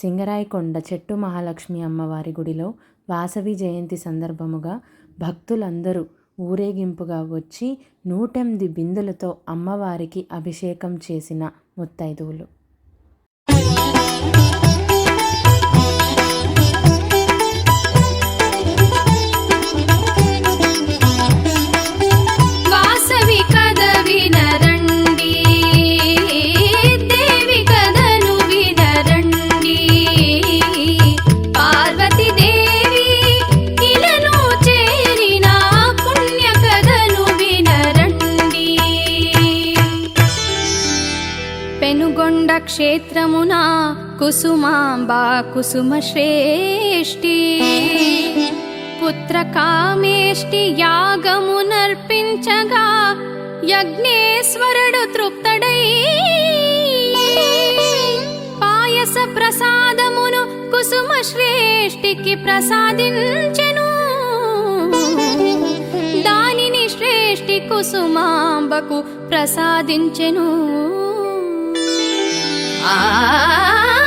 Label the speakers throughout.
Speaker 1: సింగరాయకొండ చెట్టు మహాలక్ష్మి అమ్మవారి గుడిలో వాసవి జయంతి సందర్భముగా భక్తులందరూ ఊరేగింపుగా వచ్చి నూటెనిమిది బిందెలతో అమ్మవారికి అభిషేకం చేసిన ముత్తైదువులు.
Speaker 2: పెనుగొండ కుసుమాంబా కుసుమ శ్రేష్ఠి పుత్రకామేష్టి యాగమునర్పించగా యజ్ఞేశ్వరుడు తృప్తడై. పాయస ప్రసాదమును కుసుమ శ్రేష్ఠికి ప్రసాదించెను. దానిని శ్రేష్ఠి కుసుమాంబకు ప్రసాదించెను. వాసవి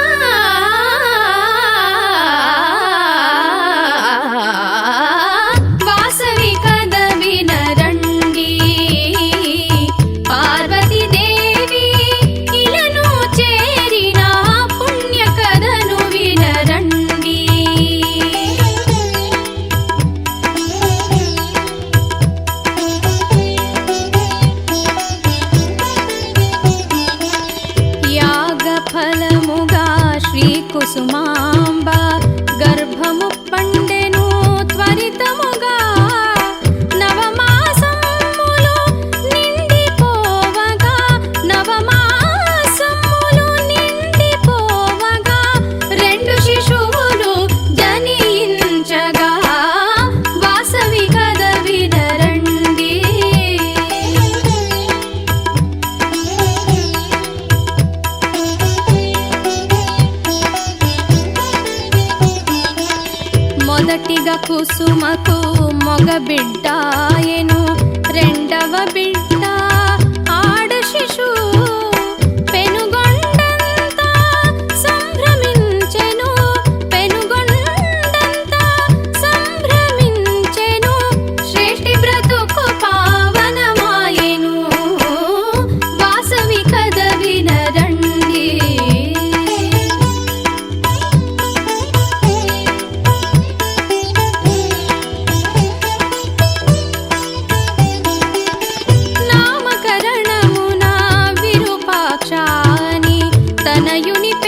Speaker 2: কুসুমা మొదటిగా కుసుమకు మగ బిడ్డాయను రెండవ బిడ్డ you need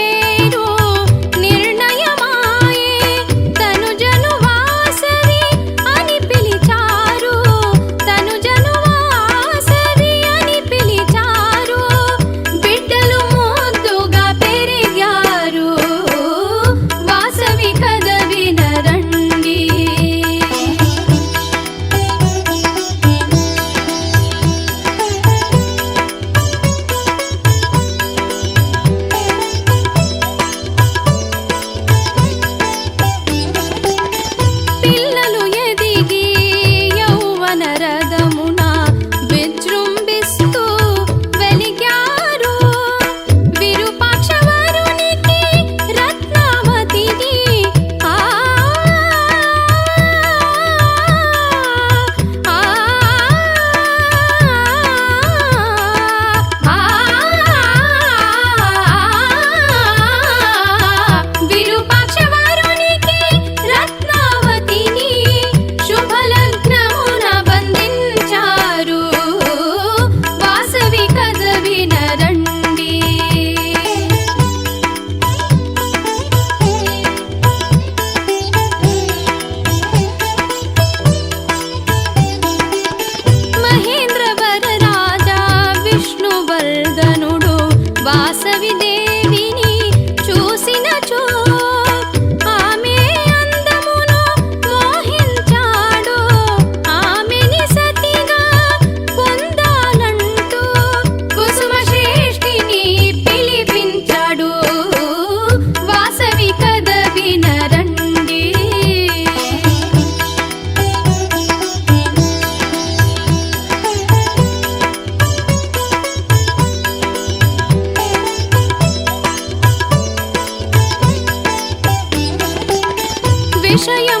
Speaker 2: Тише я